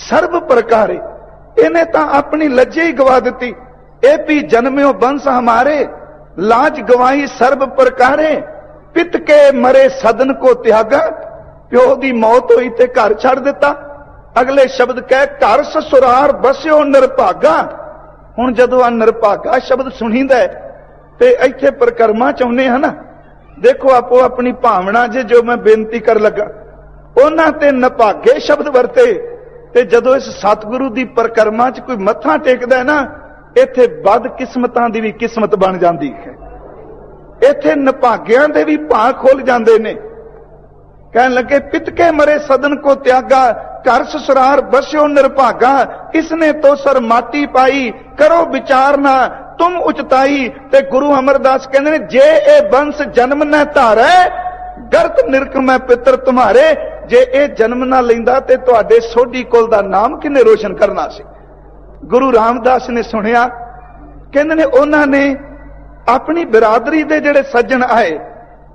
ਸਰਬ ਪ੍ਰਕਾਰੇ, ਇਹਨੇ ਤਾਂ ਆਪਣੀ ਲੱਜੇ ਹੀ ਗਵਾ ਦਿੱਤੀ। ਇਹ ਵੀ ਜਨਮਿਓ ਬੰਸ ਹਮਾਰੇ, ਲਾਜ ਗਵਾਈ ਸਰਬ ਪ੍ਰਕਾਰੇ, ਪਿਤ ਕੇ ਮਰੇ ਸਦਨ ਕੋ ਤਿਆਗਾ ਪਿਓ ਦੀ ਮੌਤ ਹੋਈ ਤੇ ਘਰ ਛੱਡ ਦਿੱਤਾ। ਅਗਲੇ ਸ਼ਬਦ ਕਹਿ, ਘਰ ਸਸੁਰਾਰ ਬਸਿਓ ਨਿਰਭਾਗਾ। ਹੁਣ ਜਦੋਂ ਆ ਨਿਰਭਾਗਾ ਸ਼ਬਦ ਸੁਣੀਂਦਾ ਤੇ ਇੱਥੇ ਪ੍ਰਕਰਮਾ ਚਾਹੁੰਦੇ ਹਨ। ਦੇਖੋ ਆਪੋ ਆਪਣੀ ਭਾਵਨਾ ਜੇ ਜੋ ਮੈਂ ਬੇਨਤੀ ਕਰ ਲੱਗਾ, ਉਹਨਾਂ ਤੇ ਨਭਾਗੇ ਸ਼ਬਦ ਵਰਤੇ। ਤੇ ਜਦੋਂ ਇਸ ਸਤਿਗੁਰੂ ਦੀ ਪ੍ਰਕਰਮਾ 'ਚ ਕੋਈ ਮੱਥਾ ਟੇਕਦਾ ਹੈ ਨਾ, ਇੱਥੇ ਬਦ ਕਿਸਮਤਾਂ ਦੀ ਵੀ ਕਿਸਮਤ ਬਣ ਜਾਂਦੀ ਹੈ। ਇੱਥੇ ਨਭਾਗਿਆਂ ਦੇ ਵੀ ਭਾਅ ਖੁੱਲ ਜਾਂਦੇ ਨੇ। ਕਹਿਣ ਲੱਗੇ, ਪਿਤਕੇ ਮਰੇ ਸਦਨ ਕੋ ਤਿਆਗਾ ਘਰ ਸਸਰਾਰ ਬਸਿਓ ਨਿਰਭਾਗਾ ਇਸਨੇ ਤੋ ਸਰ ਮਾਟੀ ਪਾਈ? ਕਰੋ ਵਿਚਾਰਨਾ, ਤੁਮ ਉਚਤਾਈ। ਤੇ ਗੁਰੂ ਅਮਰਦਾਸ ਕਹਿੰਦੇ ਨੇ, ਜੇ ਇਹ ਬੰਸ ਜਨਮ ਨਾ ਧਾਰੈ, ਗਰਤ ਨਿਰਕ ਪਿੱਤਰ ਤੁਮਾਰੇ। ਜੇ ਇਹ ਜਨਮ ਨਾ ਲੈਂਦਾ ਤੇ ਤੁਹਾਡੇ ਸੋਢੀ ਕੁਲ ਦਾ ਨਾਮ ਕਿਨੇ ਰੋਸ਼ਨ ਕਰਨਾ ਸੀ? ਗੁਰੂ ਰਾਮਦਾਸ ਨੇ ਸੁਣਿਆ, ਕਹਿੰਦੇ ਨੇ, ਉਹਨਾਂ ਨੇ ਆਪਣੀ ਬਰਾਦਰੀ ਦੇ ਜਿਹੜੇ ਸੱਜਣ ਆਏ,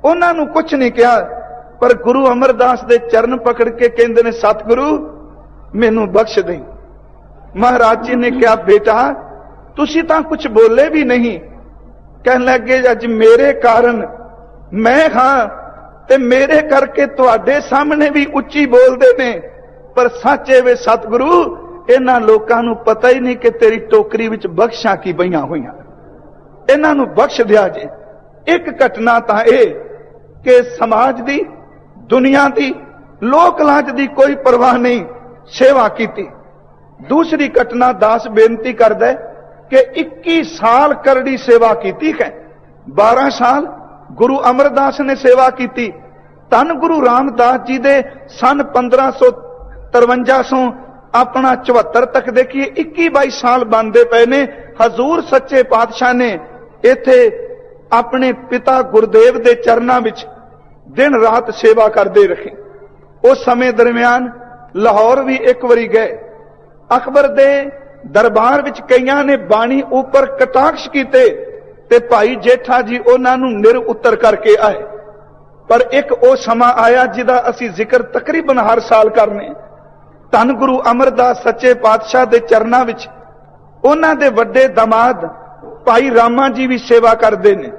ਉਹਨਾਂ ਨੂੰ ਕੁਝ ਨਹੀਂ ਕਿਹਾ। ਪਰ ਗੁਰੂ ਅਮਰਦਾਸ ਦੇ ਚਰਨ ਪਕੜ ਕੇ ਕਹਿੰਦੇ ਨੇ, ਸਤਿਗੁਰੂ, ਮੈਨੂੰ ਬਖਸ਼ ਦੇ। ਮਹਾਰਾਜ ਜੀ ਨੇ ਕਿਹਾ, ਬੇਟਾ, ਤੁਸੀਂ ਤਾਂ ਕੁਝ ਬੋਲੇ ਵੀ ਨਹੀਂ। ਕਹਿਣ ਲੱਗੇ, ਅੱਜ ਮੇਰੇ ਕਾਰਨ ਮੈਂ ਹਾਂ ਤੇ ਮੇਰੇ ਕਰਕੇ ਤੁਹਾਡੇ ਸਾਹਮਣੇ ਵੀ ਉੱਚੀ ਬੋਲਦੇ ਨੇ। ਪਰ ਸੱਚੇ ਵੇ, ਸਤਿਗੁਰੂ, ਇਹਨਾਂ ਲੋਕਾਂ ਨੂੰ ਪਤਾ ਹੀ ਨਹੀਂ ਕਿ ਤੇਰੀ ਟੋਕਰੀ ਵਿੱਚ ਬਖਸ਼ਾਂ ਕੀ ਪਈਆਂ ਹੋਈਆਂ। ਇਹਨਾਂ ਨੂੰ ਬਖਸ਼ ਦਿਆ ਜੇ। ਇੱਕ ਘਟਨਾ ਤਾਂ ਇਹ ਕਿ ਸਮਾਜ ਦੀ ਦੁਨੀਆ ਦੀ ਲੋਕ ਲਾਜ ਦੀ ਕੋਈ ਪਰਵਾਹ ਨਹੀਂ, ਸੇਵਾ ਕੀਤੀ। ਦੂਸਰੀ ਘਟਨਾ ਦਾਸ ਬੇਨਤੀ ਕਰਦਾ ਕਿ 21 ਸਾਲ ਕਰੜੀ ਸੇਵਾ ਕੀਤੀ ਹੈ। 12 ਸਾਲ ਗੁਰੂ ਅਮਰਦਾਸ ਨੇ ਸੇਵਾ ਕੀਤੀ। ਧੰਨ ਗੁਰੂ ਰਾਮਦਾਸ ਜੀ ਦੇ ਸਨ 1553 ਆਪਣਾ 74 ਤੱਕ ਦੇਖੀਏ 21 22 ਸਾਲ ਬੰਦੇ ਪਏ ਨੇ। ਹਜ਼ੂਰ ਸੱਚੇ ਪਾਤਸ਼ਾਹ ਨੇ ਇੱਥੇ ਆਪਣੇ ਪਿਤਾ ਗੁਰਦੇਵ ਦੇ ਚਰਨਾਂ ਵਿੱਚ ਦਿਨ ਰਾਤ ਸੇਵਾ ਕਰਦੇ ਰਹੇ। ਉਸ ਸਮੇਂ ਦਰਮਿਆਨ ਲਾਹੌਰ ਵੀ ਇੱਕ ਵਾਰੀ ਗਏ। ਅਕਬਰ ਦੇ ਦਰਬਾਰ ਵਿੱਚ ਕਈਆਂ ਨੇ ਬਾਣੀ ਉੱਪਰ ਕਟਾਕਸ਼ ਕੀਤੇ ਤੇ ਭਾਈ ਜੇਠਾ ਜੀ ਉਹਨਾਂ ਨੂੰ ਨਿਰ ਉਤਰ ਕਰਕੇ ਆਏ। ਪਰ ਇੱਕ ਉਹ ਸਮਾਂ ਆਇਆ ਜਿਹਦਾ ਅਸੀਂ ਜ਼ਿਕਰ ਤਕਰੀਬਨ ਹਰ ਸਾਲ ਕਰਨੇ ਧੰਨ ਗੁਰੂ ਅਮਰਦਾਸ ਸੱਚੇ ਪਾਤਸ਼ਾਹ ਦੇ ਚਰਨਾਂ ਵਿੱਚ ਉਹਨਾਂ ਦੇ ਵੱਡੇ ਦਮਾਦ ਭਾਈ ਰਾਮਾ ਜੀ ਵੀ ਸੇਵਾ ਕਰਦੇ ਨੇ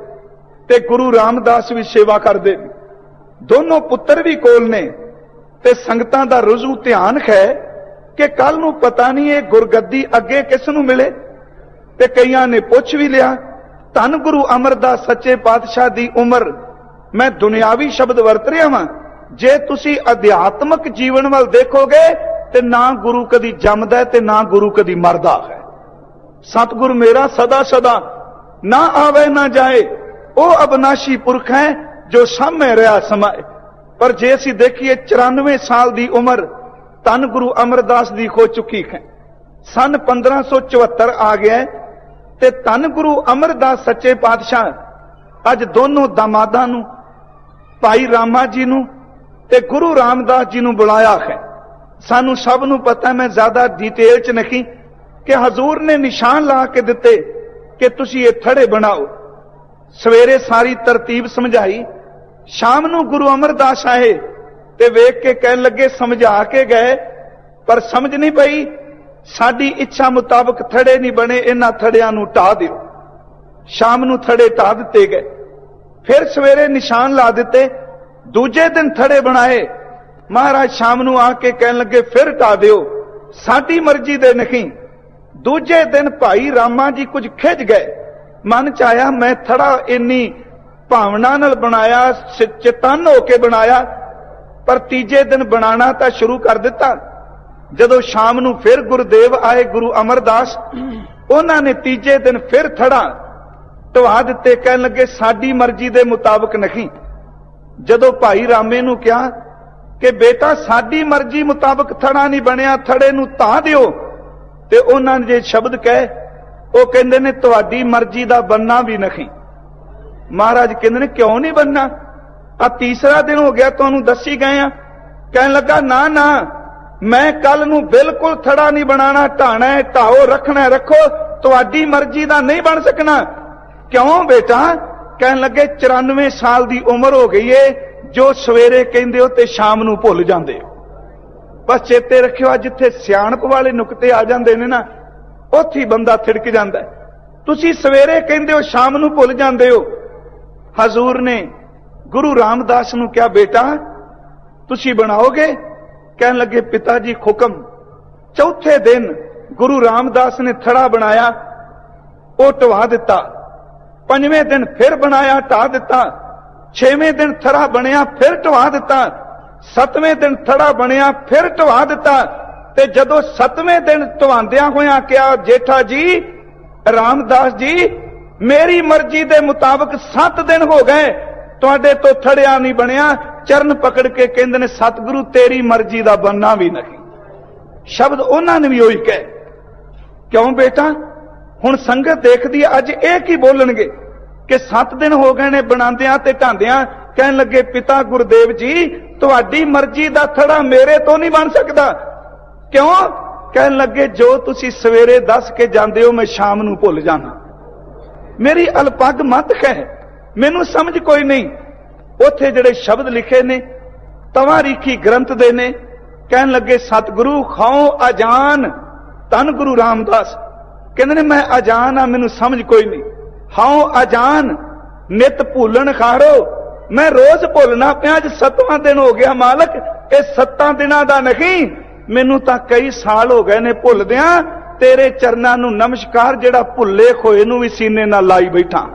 ਤੇ ਗੁਰੂ ਰਾਮਦਾਸ ਵੀ ਸੇਵਾ ਕਰਦੇ ਨੇ। ਦੋਨੋਂ ਪੁੱਤਰ ਵੀ ਕੋਲ ਨੇ ਤੇ ਸੰਗਤਾਂ ਦਾ ਰੁਝੂ ਧਿਆਨ ਹੈ ਕਿ ਕੱਲ ਨੂੰ ਪਤਾ ਨਹੀਂ ਇਹ ਗੁਰਗੱਦੀ ਅੱਗੇ ਕਿਸ ਨੂੰ ਮਿਲੇ। ਤੇ ਕਈਆਂ ਨੇ ਪੁੱਛ ਵੀ ਲਿਆ, ਧੰਨ ਗੁਰੂ ਅਮਰਦਾਸ ਸੱਚੇ ਪਾਤਸ਼ਾਹ ਦੀ ਉਮਰ, ਮੈਂ ਦੁਨਿਆਵੀ ਸ਼ਬਦ ਵਰਤ ਰਿਹਾ ਹਾਂ ਜੇ ਤੁਸੀਂ ਅਧਿਆਤਮਕ ਜੀਵਨ ਵੱਲ ਦੇਖੋਗੇ, ਤੇ ਨਾ ਗੁਰੂ ਕਦੀ ਜੰਮਦਾ ਤੇ ਨਾ ਗੁਰੂ ਕਦੀ ਮਰਦਾ ਹੈ। ਸਤਿਗੁਰ ਮੇਰਾ ਸਦਾ ਸਦਾ ਨਾ ਆਵੇ ਨਾ ਜਾਏ, ਉਹ ਅਬਨਾਸ਼ੀ ਪੁਰਖ ਹੈ ਜੋ ਸਾਹਮਣੇ ਰਿਹਾ ਸਮਾਏ ਪਰ ਜੇ ਅਸੀਂ ਦੇਖੀਏ 94 ਸਾਲ ਦੀ ਉਮਰ ਧੰਨ ਗੁਰੂ ਅਮਰਦਾਸ ਦੀ ਹੋ ਚੁੱਕੀ ਹੈ। ਸਨ 1574 ਆ ਗਿਆ ਤੇ ਧੰਨ ਗੁਰੂ ਅਮਰਦਾਸ ਸੱਚੇ ਪਾਤਸ਼ਾਹ ਅੱਜ ਦੋਨੋਂ ਦਮਾਦਾਂ ਨੂੰ, ਭਾਈ ਰਾਮਾ ਜੀ ਨੂੰ ਤੇ ਗੁਰੂ ਰਾਮਦਾਸ ਜੀ ਨੂੰ ਬੁਲਾਇਆ ਹੈ। ਸਾਨੂੰ ਸਭ ਨੂੰ ਪਤਾ, ਮੈਂ ਜ਼ਿਆਦਾ ਡਿਟੇਲ ਚ ਨਹੀਂ ਕਿ ਹਜ਼ੂਰ ਨੇ ਨਿਸ਼ਾਨ ਲਾ ਕੇ ਦਿੱਤੇ ਕਿ ਤੁਸੀਂ ਇਹ ਥੜੇ ਬਣਾਓ। ਸਵੇਰੇ ਸਾਰੀ ਤਰਤੀਬ ਸਮਝਾਈ ਸ਼ਾਮ ਨੂੰ ਗੁਰੂ ਅਮਰਦਾਸ ਆਏ ਤੇ ਵੇਖ ਕੇ ਕਹਿਣ ਲੱਗੇ, ਸਮਝਾ ਕੇ ਗਏ। ਪਰ ਸਮਝ ਨਹੀਂ ਪਈ। ਸਾਡੀ ਇੱਛਾ ਮੁਤਾਬਕ ਥੜੇ ਨਹੀਂ ਬਣੇ, ਇਹਨਾਂ ਥੜਿਆਂ ਨੂੰ ਢਾ ਦਿਓ। ਸ਼ਾਮ ਨੂੰ ਥੜੇ ਢਾ ਦਿੱਤੇ ਗਏ। ਫਿਰ ਸਵੇਰੇ ਨਿਸ਼ਾਨ ਲਾ ਦਿੱਤੇ। ਦੂਜੇ ਦਿਨ ਥੜੇ ਬਣਾਏ। ਮਹਾਰਾਜ ਸ਼ਾਮ ਨੂੰ ਆ ਕੇ ਕਹਿਣ ਲੱਗੇ, ਫਿਰ ਢਾ ਦਿਓ। ਸਾਡੀ ਮਰਜ਼ੀ ਦੇ ਨਹੀਂ। ਦੂਜੇ ਦਿਨ ਭਾਈ ਰਾਮਾ ਜੀ ਕੁਝ ਖਿੱਚ ਗਏ। ਮਨ ਚ ਆਇਆ, ਮੈਂ ਥੜਾ ਇੰਨੀ ਭਾਵਨਾ ਨਾਲ ਬਣਾਇਆ ਸ- ਚੇਤਨ ਹੋ ਕੇ ਬਣਾਇਆ, ਪਰ ਤੀਜੇ ਦਿਨ ਬਣਾਉਣਾ ਤਾਂ ਸ਼ੁਰੂ ਕਰ ਦਿੱਤਾ। ਜਦੋਂ ਸ਼ਾਮ ਨੂੰ ਫਿਰ ਗੁਰਦੇਵ ਆਏ, ਗੁਰੂ ਅਮਰਦਾਸ, ਉਹਨਾਂ ਨੇ ਤੀਜੇ ਦਿਨ ਫਿਰ ਥੜਾ ਢਵਾ ਦਿੱਤੇ, ਕਹਿਣ ਲੱਗੇ, ਸਾਡੀ ਮਰਜ਼ੀ ਦੇ ਮੁਤਾਬਕ ਨਹੀਂ। ਜਦੋਂ ਭਾਈ ਰਾਮੇ ਨੂੰ ਕਿਹਾ ਕਿ, ਬੇਟਾ, ਸਾਡੀ ਮਰਜ਼ੀ ਮੁਤਾਬਕ ਥੜਾ ਨਹੀਂ ਬਣਿਆ, ਥੜੇ ਨੂੰ ਤਾਂ ਦਿਓ। ਤੇ ਉਹਨਾਂ ਨੇ ਜੇ ਸ਼ਬਦ ਕਹੇ, ਉਹ ਕਹਿੰਦੇ ਨੇ, ਤੁਹਾਡੀ ਮਰਜ਼ੀ ਦਾ ਬੰਨਾ ਵੀ ਨਹੀਂ। ਮਹਾਰਾਜ ਕਹਿੰਦੇ ਨੇ, ਕਿਉਂ ਨਹੀਂ ਬੰਨਾ ਆ ਤੀਸਰਾ ਦਿਨ ਹੋ ਗਿਆ, ਤੁਹਾਨੂੰ ਦੱਸੀ ਗਏ ਆ। ਕਹਿਣ ਲੱਗਾ, ਨਾ ਨਾ, ਮੈਂ ਕੱਲ ਨੂੰ ਬਿਲਕੁਲ ਥੜਾ ਨਹੀਂ ਬਣਾਣਾ ਢਾਣਾ ਹੈ, ਢਾਓ ਰੱਖਣਾ ਰੱਖੋ, ਤੁਹਾਡੀ ਮਰਜ਼ੀ ਦਾ ਨਹੀਂ ਬਣ ਸਕਣਾ। ਕਿਉਂ ਬੇਟਾ? ਕਹਿਣ ਲੱਗੇ 94 ਸਾਲ ਦੀ ਉਮਰ ਹੋ ਗਈ ਏ, ਜੋ ਸਵੇਰੇ ਕਹਿੰਦੇ ਹੋ ਤੇ ਸ਼ਾਮ ਨੂੰ ਭੁੱਲ ਜਾਂਦੇ ਹੋ। ਬਸ ਚੇਤੇ ਰੱਖਿਓ ਜਿੱਥੇ ਸਿਆਣਪ ਵਾਲੇ ਨੁਕਤੇ ਆ ਜਾਂਦੇ ਨੇ ਨਾ, ਉੱਥੇ ਬੰਦਾ ਥਿੜਕ ਜਾਂਦਾ ਤੁਸੀਂ ਸਵੇਰੇ ਕਹਿੰਦੇ ਹੋ, ਸ਼ਾਮ ਨੂੰ ਭੁੱਲ ਜਾਂਦੇ ਹੋ। ਹਜ਼ੂਰ ਨੇ ਗੁਰੂ ਰਾਮਦਾਸ ਨੂੰ ਕਿਹਾ, ਬੇਟਾ, ਤੁਸੀਂ ਬਣਾਓਗੇ? ਕਹਿਣ ਲੱਗੇ ਪਿਤਾ ਜੀ ਹੁਕਮ ਚੌਥੇ ਦਿਨ ਗੁਰੂ ਰਾਮਦਾਸ ਨੇ ਥੜਾ ਬਣਾਇਆ, ਉਹ ਢਵਾ ਦਿੱਤਾ। ਪੰਜਵੇਂ ਦਿਨ ਫਿਰ ਬਣਾਇਆ, ਢਾ ਦਿੱਤਾ। ਛੇਵੇਂ ਦਿਨ ਥੜਾ ਬਣਿਆ, ਫਿਰ ਢਵਾ ਦਿੱਤਾ। ਸੱਤਵੇਂ ਦਿਨ ਥੜਾ ਬਣਿਆ, ਫਿਰ ਢਵਾ ਦਿੱਤਾ। ਤੇ ਜਦੋਂ ਸੱਤਵੇਂ ਦਿਨ ਢਵਾਉਂਦਿਆਂ ਹੋਇਆਂ ਕਿਹਾ, ਜੇਠਾ ਜੀ, ਰਾਮਦਾਸ ਜੀ ਮੇਰੀ ਮਰਜ਼ੀ ਦੇ ਮੁਤਾਬਕ 7 ਦਿਨ ਹੋ ਗਏ, ਤੁਹਾਡੇ ਤੋਂ ਥੜਿਆ ਨਹੀਂ ਬਣਿਆ। ਚਰਨ ਪਕੜ ਕੇ ਕਹਿੰਦੇ ਨੇ, ਸਤਿਗੁਰੂ, ਤੇਰੀ ਮਰਜ਼ੀ ਦਾ ਬੰਨਾ ਵੀ ਨਹੀਂ। ਸ਼ਬਦ ਉਹਨਾਂ ਨੇ ਵੀ ਉਹੀ ਕਹੇ। ਕਿਉਂ ਬੇਟਾ? ਹੁਣ ਸੰਗਤ ਦੇਖਦੀ ਹੈ ਅੱਜ ਇਹ ਕੀ ਬੋਲਣਗੇ? ਕਿ 7 ਦਿਨ ਹੋ ਗਏ ਨੇ ਬਣਾਉਂਦਿਆਂ ਤੇ ਢਾਂਦਿਆਂ, ਕਹਿਣ ਲੱਗੇ, ਪਿਤਾ ਗੁਰਦੇਵ ਜੀ, ਤੁਹਾਡੀ ਮਰਜ਼ੀ ਦਾ ਥੜਾ ਮੇਰੇ ਤੋਂ ਨਹੀਂ ਬਣ ਸਕਦਾ। ਕਿਉਂ? ਕਹਿਣ ਲੱਗੇ, ਜੋ ਤੁਸੀਂ ਸਵੇਰੇ ਦੱਸ ਕੇ ਜਾਂਦੇ ਹੋ, ਮੈਂ ਸ਼ਾਮ ਨੂੰ ਭੁੱਲ ਜਾਣਾ। ਮੇਰੀ ਅਲਪੱਗ ਮਤ ਹੈ ਮੈਨੂੰ ਸਮਝ ਕੋਈ ਨਹੀਂ। ਉੱਥੇ ਜਿਹੜੇ ਸ਼ਬਦ ਲਿਖੇ ਨੇ ਤਵਾਰੀਖੀ ਗ੍ਰੰਥ ਦੇ ਨੇ, ਕਹਿਣ ਲੱਗੇ, ਸਤਿਗੁਰੂ, ਖਾਓ ਅਜਾਨ। ਤਨ ਗੁਰੂ ਰਾਮਦਾਸ। ਕਹਿੰਦੇ ਨੇ, ਮੈਂ ਅਜਾਨ ਆ, ਮੈਨੂੰ ਸਮਝ ਕੋਈ ਨਹੀਂ। ਹਾਉ ਅਜਾਨ, ਨਿਤ ਭੁੱਲਣ ਖਾਰੋ। ਮੈਂ ਰੋਜ਼ ਭੁੱਲਣਾ ਪਿਆ, ਅੱਜ ਸੱਤਵਾਂ ਦਿਨ ਹੋ ਗਿਆ ਮਾਲਕ, ਇਹ ਸੱਤਾਂ ਦਿਨਾਂ ਦਾ ਨਹੀਂ। ਮੈਨੂੰ ਤਾਂ ਕਈ ਸਾਲ ਹੋ ਗਏ ਨੇ ਭੁੱਲਦਿਆਂ। ਤੇਰੇ ਚਰਨਾਂ ਨੂੰ ਨਮਸਕਾਰ ਜਿਹੜਾ ਭੁੱਲੇ ਖੋਏ ਨੂੰ ਵੀ ਸੀਨੇ ਨਾਲ ਲਾਈ ਬੈਠਾ।